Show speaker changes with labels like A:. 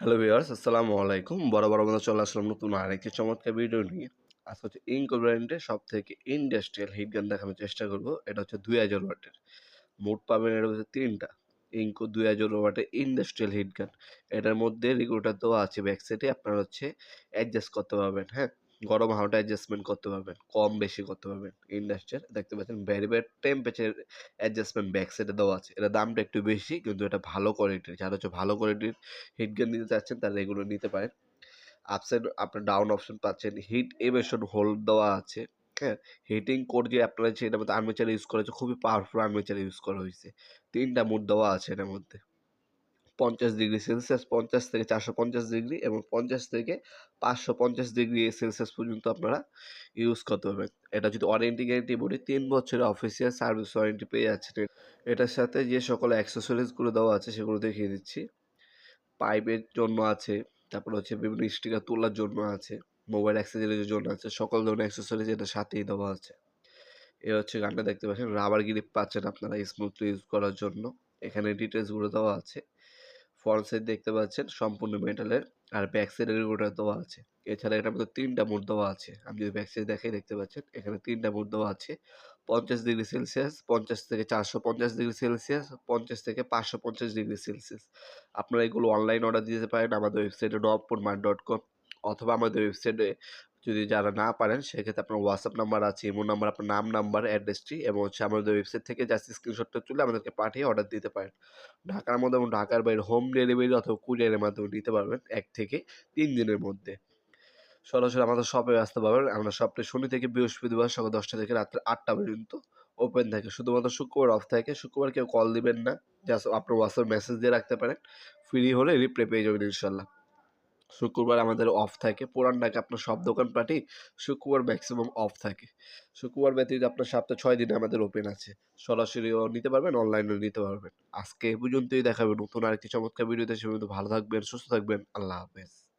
A: Hello viewers আসসালামু আলাইকুম বড় বড় মতো চলে আসলাম নতুন আরেকটি চমৎকার ভিডিও নিয়ে। আজকে হচ্ছে ইঙ্কো ব্র্যান্ডের সব থেকে ইন্ডাস্ট্রিয়াল হিট গান দেখানোর চেষ্টা করব। এটা হচ্ছে দুই হাজার ওয়াটের। মোট পাবেন এটা হচ্ছে তিনটা। ইঙ্কো দুই হাজার ওয়াটের ইন্ডাস্ট্রিয়াল হিট গান এটার মধ্যে রেগুলেটার দেওয়া আছে ব্যাকসাইডে আপনারা হচ্ছে অ্যাডজাস্ট করতে পারবেন হ্যাঁ? গরম হাওয়াটা অ্যাডজাস্টমেন্ট করতে পারবেন, কম বেশি করতে পারবেন। ইন্ডাস্ট্রিয়াল দেখতে পাচ্ছেন ভ্যারিবেট টেম্পারেচার অ্যাডজাস্টমেন্ট ব্যাক সাইডে দেওয়া আছে। এটা দামটা একটু বেশি, কিন্তু এটা ভালো কোয়ালিটির যারা হচ্ছে ভালো কোয়ালিটির হিট গান নিতে চাচ্ছেন, তারা এগুলো নিতে পারেন। আপসাইড আপনার ডাউন অপশন পাচ্ছেন। হিট এমেশন হোল্ড দেওয়া আছে হ্যাঁ? হিটিং কোড যে আপনারা যে এটার মধ্যে আর্মেচার ইউজ করেছে খুবই পাওয়ারফুল আর্মেচার ইউজ করা হয়েছে। তিনটা মুড দেওয়া আছে এটার মধ্যে। পঞ্চাশ ডিগ্রি সেলসিয়াস, পঞ্চাশ থেকে চারশো পঞ্চাশ ডিগ্রি এবং পঞ্চাশ থেকে পাঁচশো পঞ্চাশ ডিগ্রি সেলসিয়াস পর্যন্ত আপনারা ইউজ করতে পারবেন। এটা যদি ওয়ারেন্টি গ্যারেন্টি বলি, তিন বছরের অফিসিয়াল সার্ভিস ওয়ারেন্টি পেয়ে যাচ্ছেন। এটার সাথে যে সকল অ্যাক্সেসরিজগুলো দেওয়া আছে, সেগুলো দেখিয়ে দিচ্ছি। পাইপের জন্য আছে, তারপর হচ্ছে বিভিন্ন স্টিকার তোলার জন্য আছে মোবাইল অ্যাক্সেসরিজের জন্য আছে, সকল ধরনের অ্যাক্সেসরিজ এটার সাথেই দেওয়া আছে। এ হচ্ছে গানটা দেখতে পাচ্ছেন রাবার গ্রিপ পাচ্ছেন আপনারা স্মুথলি ইউজ করার জন্য। এখানে ডিটেলসগুলো দেওয়া আছে। ফ্রন্ট সাইড দেখতে পাচ্ছেন, সম্পূর্ণ মেটালের আর ব্যাক সাইডের ওটা দেওয়া আছে। এছাড়া এটার মধ্যে তিনটা মোড দেওয়া আছে। আমি যদি ব্যাক সাইড দেখাই, দেখতে পাচ্ছেন, এখানে তিনটা মোড দেওয়া আছে। পঞ্চাশ ডিগ্রি সেলসিয়াস, পঞ্চাশ থেকে চারশো পঞ্চাশ ডিগ্রি সেলসিয়াস, পঞ্চাশ থেকে পাঁচশো পঞ্চাশ ডিগ্রি সেলসিয়াস। আপনারা এগুলো অনলাইন অর্ডার দিতে পারেন আমাদের ওয়েবসাইটে নবপুর মার্ট ডট কম অথবা আমাদের ওয়েবসাইটে যদি যারা না পারেন, সেক্ষেত্রে আপনার হোয়াটসঅ্যাপ নাম্বার আছে ইমো নাম্বার আপনার নাম নাম্বার অ্যাড্রেসটি এবং হচ্ছে আমাদের ওয়েবসাইট থেকে জাস্ট স্ক্রিনশটটা তুলে আমাদেরকে পাঠিয়ে অর্ডার দিতে পারেন। ঢাকার মধ্যে এবং ঢাকার বাইরে হোম ডেলিভারি অথবা কুরিয়ারের মাধ্যমে নিতে পারবেন এক থেকে তিন দিনের মধ্যে। সরাসরি আমাদের শপে আসতে পারবেন আমরা শপটা শনি থেকে বৃহস্পতিবার সকাল দশটা থেকে রাত্রে আটটা পর্যন্ত ওপেন থাকে। শুধুমাত্র শুক্রবার অফ থাকে। শুক্রবার কেউ কল দিবেন না। জাস্ট আপনার হোয়াটসঅ্যাপ মেসেজ দিয়ে রাখতে পারেন। ফ্রি হলে রিপ্লাই পেয়ে যাবেন ইনশাল্লাহ। শুক্রবার আমাদের অফ থাকে। পুরান ঢাকা আপনার সব দোকান পাটি শুক্রবার ম্যাক্সিমাম অফ থাকে। শুক্রবার ব্যতীত আপনার সপ্তাহে ছয় দিনে আমাদের ওপেন আছে। সরাসরিও নিতে পারবেন অনলাইনেও নিতে পারবেন। আজকে এ পর্যন্তই দেখাবেন নতুন আরেকটি চমৎকার ভিডিওতে সে ভালো থাকবেন, সুস্থ থাকবেন। আল্লাহ হাফেজ।